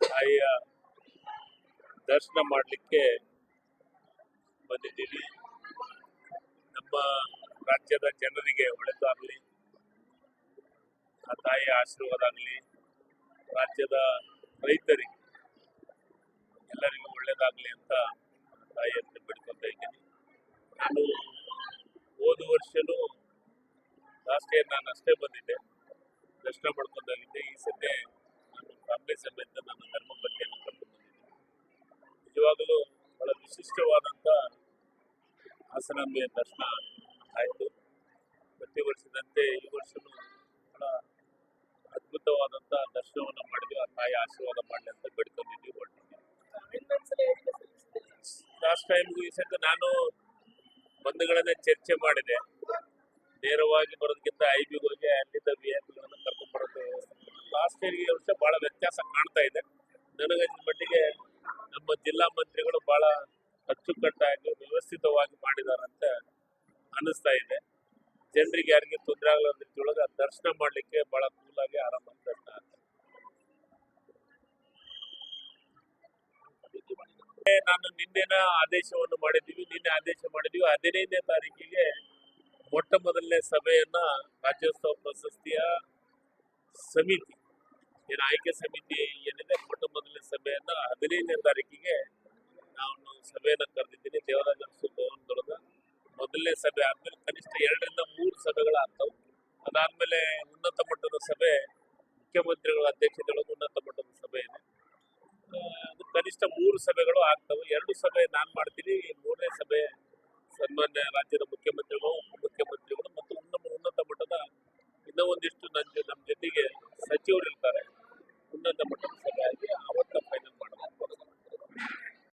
ತಾಯಿಯ ದರ್ಶನ ಮಾಡಲಿಕ್ಕೆ ಬಂದಿದ್ದೀವಿ ನಮ್ಮ ರಾಜ್ಯದ ಜನರಿಗೆ ಒಳಿತಾಗಲಿ, ಆ ತಾಯಿಯ ಆಶೀರ್ವಾದ ಆಗಲಿ ರಾಜ್ಯದ ರೈತರಿಗೆ ಎಲ್ಲರಿಗೂ ಒಳ್ಳೇದಾಗಲಿ ಅಂತ ತಾಯಿಯ ಹೋದ ವರ್ಷನೂ ಲಾಸ್ಟ್ ಇಯರ್ ನಾನು ಅಷ್ಟೇ ಬಂದಿದ್ದೆ. ದರ್ಶನ ಮಾಡ್ಕೊಂಡಾಗಿದ್ದೆ ಈ ಸತಿ ನಾನು ಫ್ಯಾಮಿಲಿ ಸಮೇತ ನನ್ನ ಧರ್ಮಪತ್ನಿಯನ್ನು ಕರ್ಕೊಂಡು ಬಂದಿದ್ದೀನಿ ನಿಜವಾಗಲೂ ಬಹಳ ವಿಶಿಷ್ಟವಾದಂಥ ಹಾಸನಾಂಬೆಯ ದರ್ಶನ ಆಯಿತು. ಪ್ರತಿ ವರ್ಷದಂತೆ ಈ ವರ್ಷನೂ ಬಹಳ ಅದ್ಭುತವಾದಂಥ ದರ್ಶನವನ್ನು ಮಾಡಿದ್ವಿ. ಆ ತಾಯಿ ಆಶೀರ್ವಾದ ಮಾಡಲಿ ಅಂತ ಬೇಡ್ಕೊಂಡಿದ್ವಿ ಹೊರಟಿದ್ವಿ ಲಾಸ್ಟ್ ಟೈಮ್ಗೂ ಈ ಸತಿ ನಾನು ಬಂಧುಗಳನ್ನೇ ಚರ್ಚೆ ಮಾಡಿದೆ. ನೇರವಾಗಿ ಬರೋದಕ್ಕಿಂತ ಐ ಬಿಗೆ ಹೋಗಿ ಅಲ್ಲಿಂದ ವಿ ಐ ಪಿಗಳನ್ನು ಕರ್ಕೊಂಡು ಬರೋದು. ಲಾಸ್ಟ್ ಬಹಳ ವ್ಯತ್ಯಾಸ ಕಾಣ್ತಾ ಇದೆ. ನನಗನ್ಸಿದ ಮಟ್ಟಿಗೆ ನಮ್ಮ ಜಿಲ್ಲಾ ಮಂತ್ರಿಗಳು ಬಹಳ ಅಚ್ಚುಕಟ್ಟಾಗಿ ವ್ಯವಸ್ಥಿತವಾಗಿ ಮಾಡಿದಾರಂತ ಅನ್ನಿಸ್ತಾ ಇದೆ. ಜನರಿಗೆ ಯಾರಿಗೆ ತೊಂದರೆ ಆಗಲ್ಲ ರೀತಿಯೊಳಗೆ ದರ್ಶನ ಮಾಡಲಿಕ್ಕೆ ಬಹಳ ಕೂಲಾಗಿ ಆರಾಮ ಆಗ್ತದೆ ನಾನು ನಿನ್ನೆನ ಆದೇಶವನ್ನು ಮಾಡಿದ್ದೀವಿ, ನಿನ್ನೆ ಆದೇಶ ಮಾಡಿದ್ದೀವಿ. ಹದಿನೈದನೇ ತಾರೀಕಿಗೆ ಮೊಟ್ಟ ಮೊದಲನೇ ಸಭೆಯನ್ನ ರಾಜ್ಯೋತ್ಸವ ಪ್ರಶಸ್ತಿಯ ಸಮಿತಿ, ಏನು ಆಯ್ಕೆ ಸಮಿತಿ ಏನಿದೆ ಮೊಟ್ಟ ಮೊದಲನೇ ಸಭೆಯನ್ನ ಹದಿನೈದನೇ ತಾರೀಕಿಗೆ ನಾನು ಸಭೆಯನ್ನ ಕರೆದಿದ್ದೀನಿ. ದೇವರಾಜ ಅರಸು ಭವನದೊಳಗ ಮೊದಲನೇ ಸಭೆ ಆದ್ಮೇಲೆ ಕನಿಷ್ಠ ಎರಡರಿಂದ ಮೂರು ಸಭೆಗಳಾಗ್ತವೆ. ಅದಾದ್ಮೇಲೆ ಉನ್ನತ ಮಟ್ಟದ ಸಭೆ ಮುಖ್ಯಮಂತ್ರಿಗಳ ಅಧ್ಯಕ್ಷತೆಯೊಳಗೆ ಉನ್ನತ ಮಟ್ಟದ ಸಭೆ ಇದೆ ಆ, ಅದು ಕನಿಷ್ಠ ಮೂರು ಸಭೆಗಳು ಆಗ್ತವೆ. ಎರಡು ಸಭೆ ನಾನು ಮಾಡ್ತೀನಿ, ಮೂರನೇ ಸಭೆ ಸನ್ಮಾನ್ಯ ರಾಜ್ಯದ ಮುಖ್ಯಮಂತ್ರಿಗಳು, ಉಪಮುಖ್ಯಮಂತ್ರಿಗಳು ಮತ್ತು ಉನ್ನತ ಉನ್ನತ ಮಟ್ಟದ ಇನ್ನೂ ಒಂದಿಷ್ಟು ನನ್ನ